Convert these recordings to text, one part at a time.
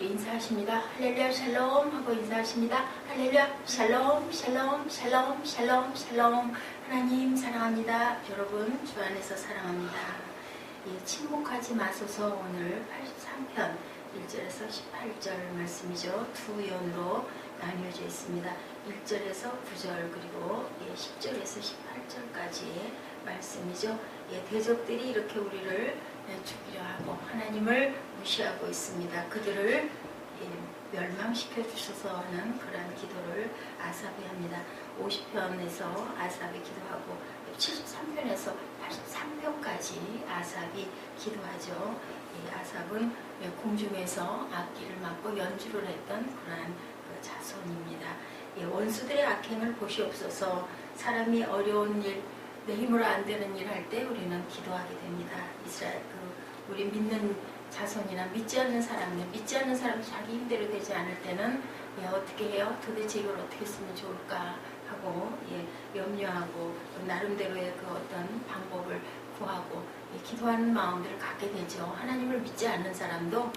인사하십니다. 할렐루야 샬롬 하고 인사하십니다. 할렐루야 샬롬 샬롬 샬롬 샬롬 샬롬 하나님 사랑합니다. 여러분 주 안에서 사랑합니다. 예, 침묵하지 마소서 오늘 83편 1절에서 18절 말씀이죠. 두 연으로 나뉘어져 있습니다. 1절에서 9절 그리고 예, 10절에서 18절까지의 말씀이죠. 예, 대적들이 이렇게 우리를 예, 죽이려 하고 하나님을 무시하고 있습니다. 그들을 예, 멸망시켜 주셔서 하는 그러한 기도를 아삽이 합니다. 50편에서 아삽이 기도하고 73편에서 83편까지 아삽이 기도하죠. 이 아삽은 예, 공중에서 악기를 맡고 연주를 했던 그러한 그 자손입니다. 예, 원수들의 악행을 보시옵소서 사람이 어려운 일, 내 힘으로 안 되는 일 할 때 우리는 기도하게 됩니다. 이스라엘 그 우리 믿는 자손이나 믿지 않는 사람들, 믿지 않는 사람 자기 힘대로 되지 않을 때는 예, 어떻게 해요? 도대체 이걸 어떻게 쓰면 좋을까 하고 예, 염려하고 또 나름대로의 그 어떤 방법을 구하고 예, 기도하는 마음들을 갖게 되죠. 하나님을 믿지 않는 사람도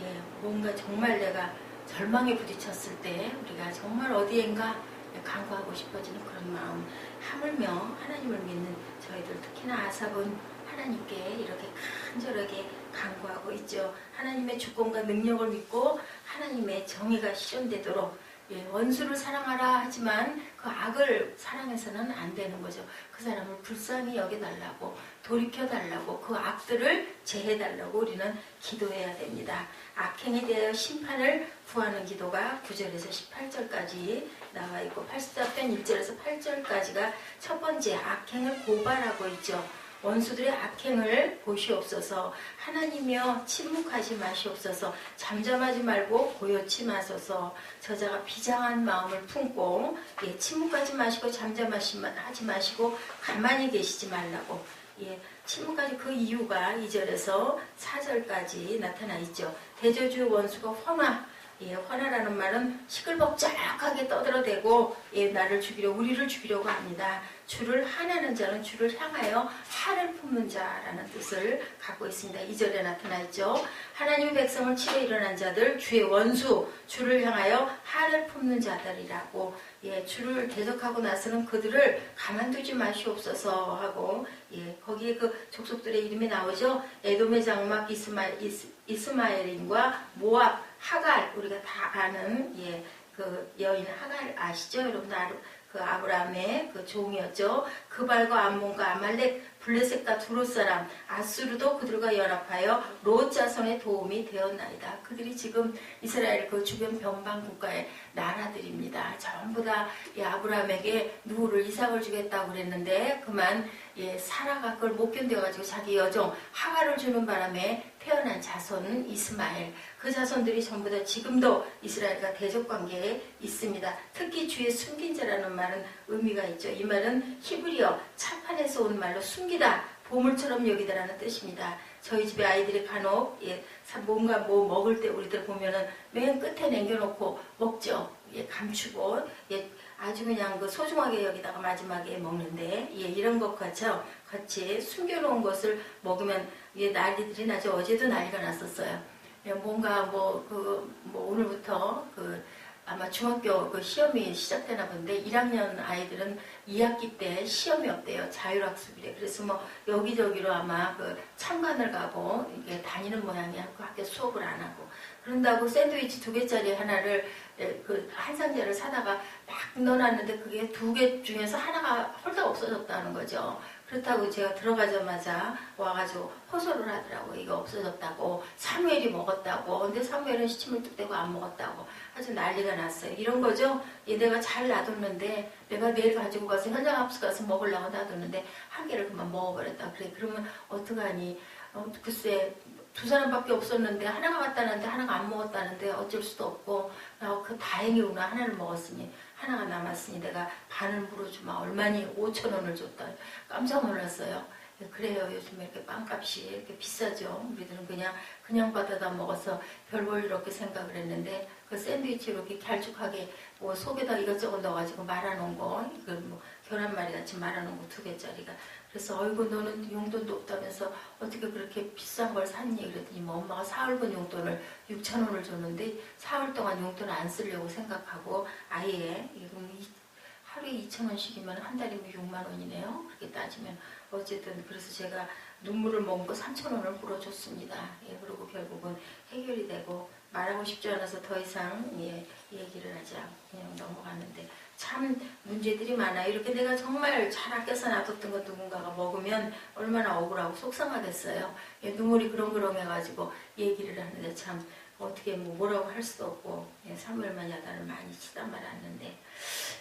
예, 뭔가 정말 내가 절망에 부딪혔을 때 우리가 정말 어디엔가 간구하고 싶어지는 그런 마음 하물며 하나님을 믿는 저희들 특히나 아삽은 하나님께 이렇게 간절하게 간구하고 있죠. 하나님의 주권과 능력을 믿고 하나님의 정의가 실현되도록 예, 원수를 사랑하라 하지만 그 악을 사랑해서는 안 되는 거죠. 그 사람을 불쌍히 여겨달라고 돌이켜달라고 그 악들을 제해달라고 우리는 기도해야 됩니다. 악행에 대하여 심판을 구하는 기도가 9절에서 18절까지 나와 있고 84편 1절에서 8절까지가 첫 번째 악행을 고발하고 있죠. 원수들의 악행을 보시옵소서. 하나님이여 침묵하지 마시옵소서. 잠잠하지 말고 고요치 마소서. 저자가 비장한 마음을 품고 예, 침묵하지 마시고 잠잠하지 마시고 가만히 계시지 말라고. 예, 침묵하지 그 이유가 2절에서 4절까지 나타나 있죠. 대저주 원수가 황화 예, 화나라는 말은 시끌벅적하게 떠들어대고 예, 나를 죽이려 우리를 죽이려고 합니다. 주를 하나는 자는 주를 향하여 화를 품는 자라는 뜻을 갖고 있습니다. 이절에 나타나 있죠. 하나님의 백성을 치러 일어난 자들 주의 원수 주를 향하여 화를 품는 자들이라고 예, 주를 대적하고 나서는 그들을 가만두지 마시옵소서 하고 예, 거기에 그 족속들의 이름이 나오죠. 에돔의 장막 이스마, 이스, 이스마엘인과 모압 하갈 우리가 다 아는 예, 그 여인 하갈 아시죠? 여러분 그 아브라함의 그 종이었죠. 그발과 암몬과 아말렉 블레셋과 두롯 사람 아수르도 그들과 연합하여 롯 자손의 도움이 되었나이다. 그들이 지금 이스라엘 그 주변 변방 국가의 나라들입니다. 전부 다 이 아브라함에게 누구를 이삭을 주겠다고 그랬는데 그만 예, 사라가 그걸 못 견뎌가지고 자기 여종 하가를 주는 바람에 태어난 자손 이스마엘 그 자손들이 전부 다 지금도 이스라엘과 대적 관계에 있습니다. 특히 주의 숨긴 자라는 말은 의미가 있죠. 이 말은 히브리어 차판에서 온 말로 숨기다 보물처럼 여기다라는 뜻입니다. 저희 집에 아이들이 간혹 예, 뭔가 뭐 먹을 때 우리들 보면은 맨 끝에 남겨놓고 먹죠. 예, 감추고 예, 아주 그냥 그 소중하게 여기다가 마지막에 먹는데 예, 이런 것 같죠. 같이 숨겨놓은 것을 먹으면 예, 난리들이 나죠. 어제도 난리가 났었어요. 예, 뭔가 뭐 그 뭐 오늘부터 그 아마 중학교 그 시험이 시작되나 본데 1학년 아이들은 2학기 때 시험이 없대요. 자율학습이래. 그래서 뭐 여기저기로 아마 그 참관을 가고 이게 다니는 모양이야. 그 학교 수업을 안 하고. 그런다고 샌드위치 두 개짜리 하나를 예, 그한 상자를 사다가 막 넣어놨는데 그게 두 개 중에서 하나가 홀딱 없어졌다는 거죠. 그렇다고 제가 들어가자마자 와가지고 호소를 하더라고. 이거 없어졌다고. 사무엘이 먹었다고. 근데 사무엘은 시침을 뚝 떼고 안 먹었다고. 아주 난리가 났어요. 이런 거죠. 얘 내가 잘 놔뒀는데 내가 내일 가지고 가서 현장 합숙 가서 먹으려고 놔뒀는데 한 개를 그만 먹어버렸다. 그래. 그러면 어떡하니. 어, 글쎄 두 사람밖에 없었는데 하나가 왔다는데 하나가 안 먹었다는데 어쩔 수도 없고 나그 다행이구나 하나를 먹었으니 하나가 남았으니 내가 반을 물어주마 얼마니 5천 원을 줬다 깜짝 놀랐어요 예, 그래요. 요즘에 이렇게 빵값이 이렇게 비싸죠. 우리들은 그냥 그냥 받아다 먹어서 별볼일 없게 생각을 했는데 그 샌드위치로 이렇게 길쭉하게 뭐 속에다 이것저것 넣어가지고 말아놓은 거, 이거 뭐 계란말이 같이 말아놓은 거 두 개짜리가. 그래서 어이구 너는 용돈도 없다면서 어떻게 그렇게 비싼 걸 샀니? 그랬더니 뭐 엄마가 사흘분 용돈을 6천 원을 줬는데 사흘 동안 용돈을 안 쓰려고 생각하고 아예 하루에 2천 원씩이면 한 달이면 6만 원이네요. 그렇게 따지면 어쨌든 그래서 제가 눈물을 거 3천 원을 물어줬습니다. 예, 그리고 결국은 해결이 되고 말하고 싶지 않아서 더 이상 예, 얘기를 하지 않고 그냥 넘어갔는데 참 문제들이 많아요. 이렇게 내가 정말 잘 아껴서 놔뒀던 거 누군가가 먹으면 얼마나 억울하고 속상하겠어요. 예, 눈물이 그렁그렁 해가지고 얘기를 하는데 참 어떻게 뭐 뭐라고 할 수도 없고 예, 3월만 야단을 많이 치다 말았는데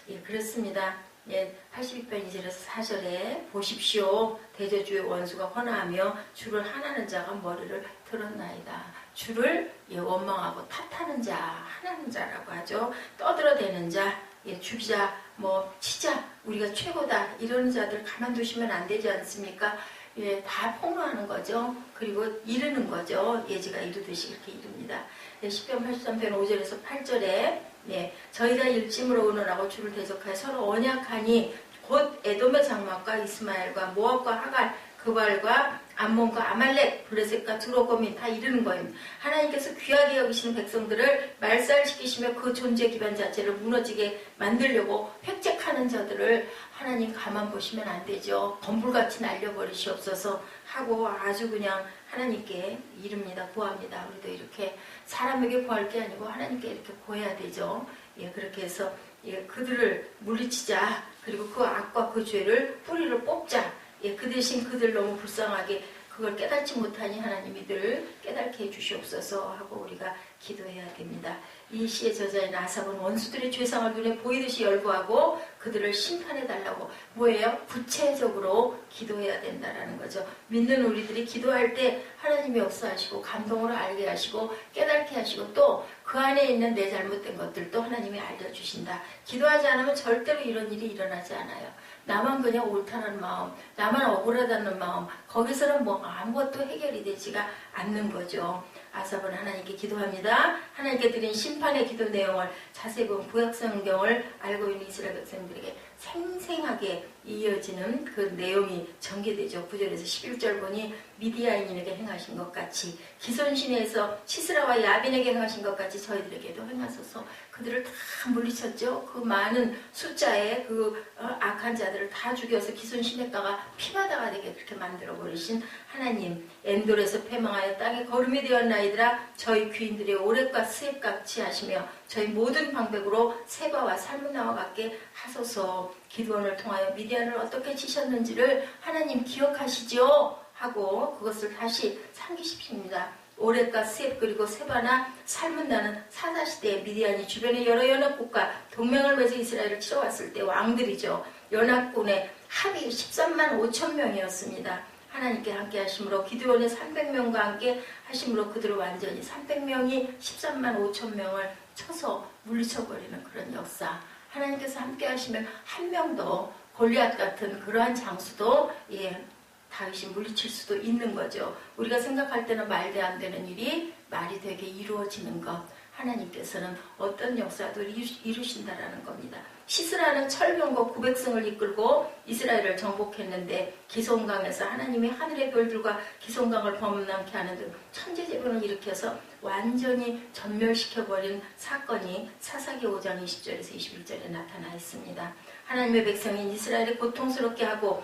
예, 그렇습니다. 예, 82편 2절에서 4절에 보십시오. 대저주의 원수가 헌화하며 주를 하나는 자가 머리를 들었나이다. 주를 예, 원망하고 탓하는 자, 하나는 자라고 하죠. 떠들어대는 자, 예, 죽이자, 뭐 치자, 우리가 최고다 이런 자들 가만두시면 안 되지 않습니까? 예, 다 폭로하는 거죠. 그리고 이르는 거죠. 예지가 이루듯이 이렇게 이룹니다. 예, 10편 83편 5절에서 8절에 예, 저희가 일침으로 의논하고 주를 대적하여 서로 언약하니 곧 에돔의 장막과 이스마엘과 모압과 하갈 그발과 암몬과 아말렉 블레셋과 드로고민 다 이르는 거예요. 하나님께서 귀하게 여기시는 백성들을 말살시키시며 그 존재 기반 자체를 무너지게 만들려고 획책하는 자들을 하나님 가만 보시면 안 되죠. 건불같이 날려버리시옵소서 하고 아주 그냥 하나님께 이릅니다. 구합니다. 우리도 이렇게 사람에게 구할 게 아니고 하나님께 이렇게 구해야 되죠. 예, 그렇게 해서 예, 그들을 물리치자. 그리고 그 악과 그 죄를 뿌리를 뽑자. 예, 그 대신 그들 너무 불쌍하게 그걸 깨닫지 못하니 하나님이 늘 깨닫게 해주시옵소서 하고 우리가 기도해야 됩니다. 이 시의 저자인 아삽은 원수들의 죄상을 눈에 보이듯이 열거하고 그들을 심판해달라고 뭐예요? 구체적으로 기도해야 된다라는 거죠. 믿는 우리들이 기도할 때 하나님이 역사하시고 감동으로 알게 하시고 깨닫게 하시고 또 그 안에 있는 내 잘못된 것들도 하나님이 알려주신다. 기도하지 않으면 절대로 이런 일이 일어나지 않아요. 나만 그냥 옳다는 마음, 나만 억울하다는 마음, 거기서는 뭐 아무것도 해결이 되지가 않는 거죠. 아삽은 하나님께 기도합니다. 하나님께 드린 심판의 기도 내용을 자세히 본 구약성경을 알고 있는 이스라엘 백성들에게 생생하게 이어지는 그 내용이 전개되죠. 9절에서 11절 보니 미디아인에게 행하신 것 같이 기손신에서 시스라와 야빈에게 행하신 것 같이 저희들에게도 행하소서 그들을 다 물리쳤죠. 그 많은 숫자의 그 어, 악한 자들을 다 죽여서 기손신에다가 피바다가 되게 그렇게 만들어 버리신 하나님 엔돌에서 패망하여 땅에 거름이 되었나이더라 저희 귀인들의 오랫과 스엡같이 하시며 저희 모든 방백으로 세바와 살문나와 같게 하소서 기도원을 통하여 미디안을 어떻게 치셨는지를 하나님 기억하시죠 하고 그것을 다시 상기시킵니다. 오랫과 스엡 그리고 세바나 살문나는 사사시대에 미디안이 주변의 여러 연합국과 동맹을 맺어 이스라엘을 치러왔을 때 왕들이죠. 연합군의 합이 13만 5천 명이었습니다. 하나님께 함께 하심으로 기드온의 300명과 함께 하심으로 그들을 완전히 300명이 13만 5천 명을 쳐서 물리쳐버리는 그런 역사. 하나님께서 함께 하시면 한 명도 골리앗 같은 그러한 장수도 예, 다윗이 물리칠 수도 있는 거죠. 우리가 생각할 때는 말도 안 되는 일이 말이 되게 이루어지는 것. 하나님께서는 어떤 역사도 이루- 이루신다라는 겁니다. 시스라는 철병과 900승을 이끌고 이스라엘을 정복했는데 기손강에서 하나님이 하늘의 별들과 기손강을 범람케 하는 등 천재재변을 일으켜서 완전히 전멸시켜버린 사건이 사사기 5장 20절에서 21절에 나타나 있습니다. 하나님의 백성인 이스라엘을 고통스럽게 하고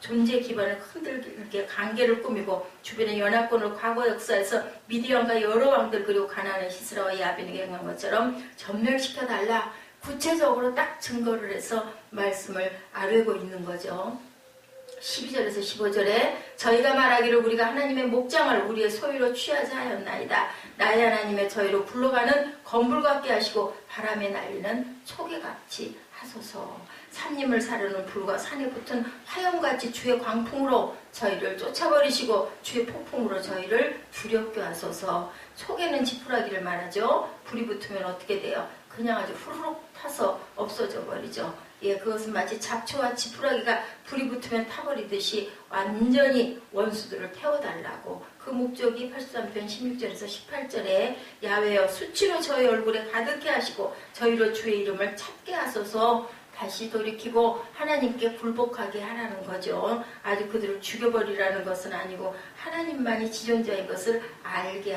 존재 기반을 흔들게 관계를 꾸미고 주변의 연합군을 과거 역사에서 미디안과 여러 왕들 그리고 가나안의 시스라와 야빈에게 행한 것처럼 전멸시켜 달라 구체적으로 딱 증거를 해서 말씀을 아뢰고 있는 거죠. 12절에서 15절에 저희가 말하기를 우리가 하나님의 목장을 우리의 소유로 취하자 하였나이다. 나의 하나님의 저희로 굴러가는 건물 같게 하시고 바람에 날리는 초계같이 하소서. 산림을 사르는 불과 산에 붙은 화염같이 주의 광풍으로 저희를 쫓아버리시고 주의 폭풍으로 저희를 두렵게 하소서. 초계는 지푸라기를 말하죠. 불이 붙으면 어떻게 돼요? 그냥 아주 후루룩 타서 없어져 버리죠. 예, 그것은 마치 잡초와 지푸라기가 불이 붙으면 타버리듯이 완전히 원수들을 태워달라고 그 목적이 83편 16절에서 18절에 야외여 수치로 저희 얼굴에 가득해 하시고 저희로 주의 이름을 찾게 하소서 다시 돌이키고 하나님께 굴복하게 하라는 거죠. 아주 그들을 죽여버리라는 것은 아니고 하나님만이 지존자인 것을 알게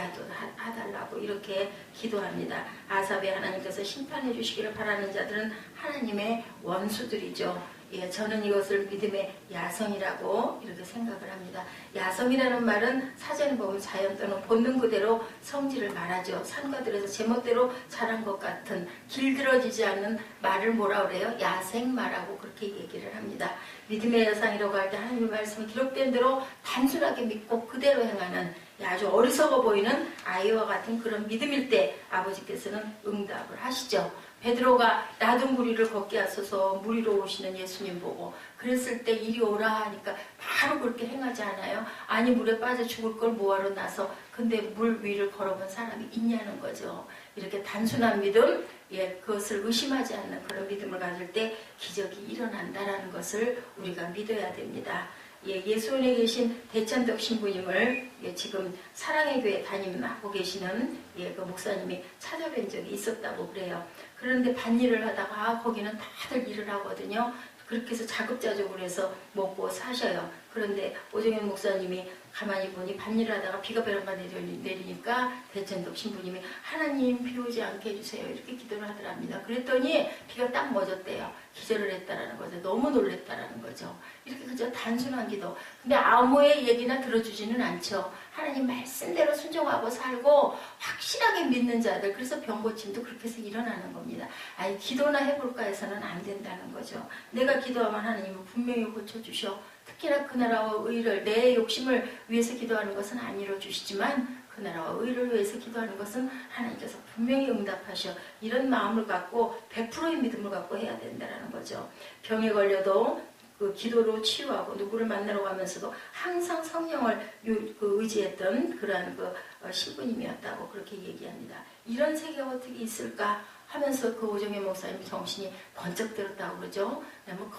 하달라고 이렇게 기도합니다. 아삽의 하나님께서 심판해 주시기를 바라는 자들은 하나님의 원수들이죠. 예, 저는 이것을 믿음의 야성이라고 이렇게 생각을 합니다. 야성이라는 말은 사전에 보면 자연 또는 본능 그대로 성질을 말하죠. 산과 들에서 제멋대로 자란 것 같은 길들어지지 않는 말을 뭐라 그래요? 야생마라고 그렇게 얘기를 합니다. 믿음의 야상이라고 할 때 하나님의 말씀이 기록된 대로 단순하게 믿고 그대로 행하는 아주 어리석어 보이는 아이와 같은 그런 믿음일 때 아버지께서는 응답을 하시죠. 베드로가 나도 무리를 걷게 하소서 무리로 오시는 예수님 보고 그랬을 때 이리 오라 하니까 바로 그렇게 행하지 않아요? 아니 물에 빠져 죽을 걸 뭐하러 나서 근데 물 위를 걸어본 사람이 있냐는 거죠. 이렇게 단순한 믿음, 예, 그것을 의심하지 않는 그런 믿음을 가질 때 기적이 일어난다라는 것을 우리가 믿어야 됩니다. 예, 예수원에 계신 대찬덕 신부님을 예, 지금 사랑의 교회 담임하고 계시는 예, 그 목사님이 찾아뵌 적이 있었다고 그래요. 그런데 반일을 하다가 아, 거기는 다들 일을 하거든요. 그렇게 해서 자급자족을 해서 먹고 사셔요. 그런데 오정현 목사님이 가만히 보니 반일을 하다가 비가 베란다 내리- 내리니까 대천덕 신부님이 하나님 비 오지 않게 해주세요. 이렇게 기도를 하더랍니다. 그랬더니 비가 딱 멎었대요. 기절을 했다라는 거죠. 너무 놀랬다라는 거죠. 이렇게 그저 단순한 기도. 근데 아무의 얘기나 들어주지는 않죠. 하나님 말씀대로 순종하고 살고 확실하게 믿는 자들. 그래서 병 고침도 그렇게 해서 일어나는 겁니다. 아니 기도나 해볼까 해서는 안 된다는 거죠. 내가 기도하면 하나님은 분명히 고쳐주셔. 특히나 그 나라와 의를 내 욕심을 위해서 기도하는 것은 안 이루어주시지만 그 나라와 의를 위해서 기도하는 것은 하나님께서 분명히 응답하셔. 이런 마음을 갖고 100%의 믿음을 갖고 해야 된다는 거죠. 병에 걸려도 그 기도로 치유하고 누구를 만나러 가면서도 항상 성령을 유- 그 의지했던 그러한 그 어, 신부님이었다고 그렇게 얘기합니다. 이런 세계가 어떻게 있을까 하면서 그 오정혜 목사님 정신이 번쩍 들었다고 그러죠. 너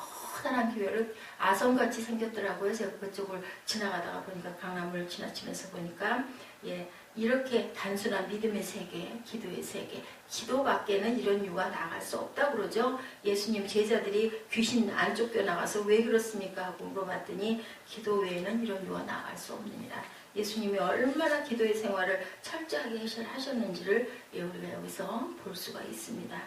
무 커다란 교회를 아성같이 생겼더라고요. 제가 그쪽을 지나가다가 보니까 강남을 지나치면서 보니까 예 이렇게 단순한 믿음의 세계, 기도의 세계, 기도 밖에는 이런 유가 나갈 수 없다 그러죠. 예수님 제자들이 귀신 안 쫓겨 나가서 왜 그렇습니까 하고 물어봤더니 기도 외에는 이런 유가 나갈 수 없느니라. 예수님이 얼마나 기도의 생활을 철저하게 하셨는지를 예, 우리가 여기서 볼 수가 있습니다.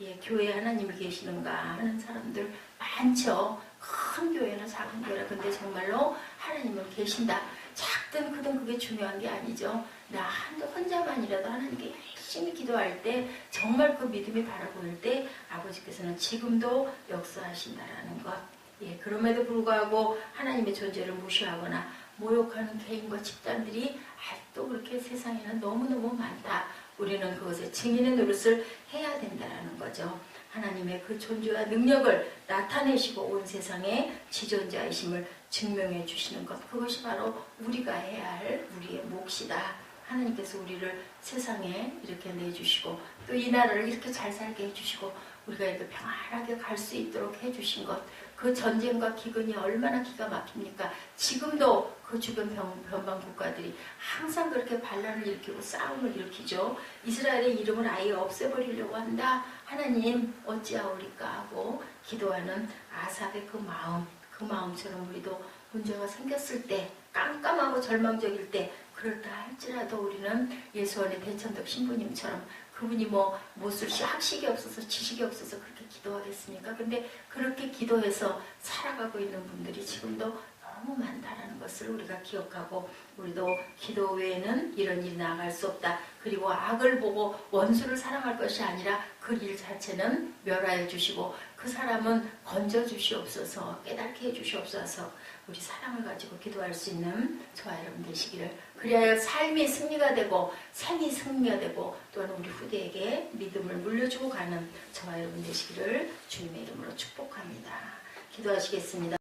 예, 교회에 하나님이 계시는가 하는 사람들 많죠. 큰 교회나 작은 교회나 근데 정말로 하나님은 계신다. 작든 크든 그게 중요한 게 아니죠. 나 한- 혼자만이라도 하나님께 열심히 기도할 때 정말 그 믿음이 바라보일 때 아버지께서는 지금도 역사하신다라는 것. 예, 그럼에도 불구하고 하나님의 존재를 무시하거나 모욕하는 개인과 집단들이 아직도 그렇게 세상에는 너무너무 많다. 우리는 그것에 증인의 노릇을 해야 된다는 거죠. 하나님의 그 존재와 능력을 나타내시고 온 세상에 지존자이심을 증명해 주시는 것. 그것이 바로 우리가 해야 할 우리의 몫이다. 하나님께서 우리를 세상에 이렇게 내주시고 또 이 나라를 이렇게 잘 살게 해주시고 우리가 이렇게 평안하게 갈 수 있도록 해주신 것. 그 전쟁과 기근이 얼마나 기가 막힙니까? 지금도 그 주변 변, 변방 국가들이 항상 그렇게 반란을 일으키고 싸움을 일으키죠. 이스라엘의 이름을 아예 없애버리려고 한다. 하나님 어찌하오리까 하고 기도하는 아삽의 그 마음, 그 마음처럼 우리도 문제가 생겼을 때 깜깜하고 절망적일 때 그렇다 할지라도 우리는 예수 안에 대천덕 신부님처럼 그분이 뭐 무술 학식이 없어서 지식이 없어서 그렇게 기도하겠습니까? 근데 그렇게 기도해서 살아가고 있는 분들이 지금도 너무 많다라는 것을 우리가 기억하고 우리도 기도 외에는 이런 일이 나갈 수 없다. 그리고 악을 보고 원수를 사랑할 것이 아니라 그 일 자체는 멸하여 주시고 그 사람은 건져 주시옵소서 깨닫게 해 주시옵소서 우리 사랑을 가지고 기도할 수 있는 저와 여러분 되시기를 그리하여 삶이 승리가 되고 생이 승리가 되고 또한 우리 후대에게 믿음을 물려주고 가는 저와 여러분 되시기를 주님의 이름으로 축복합니다. 기도하시겠습니다.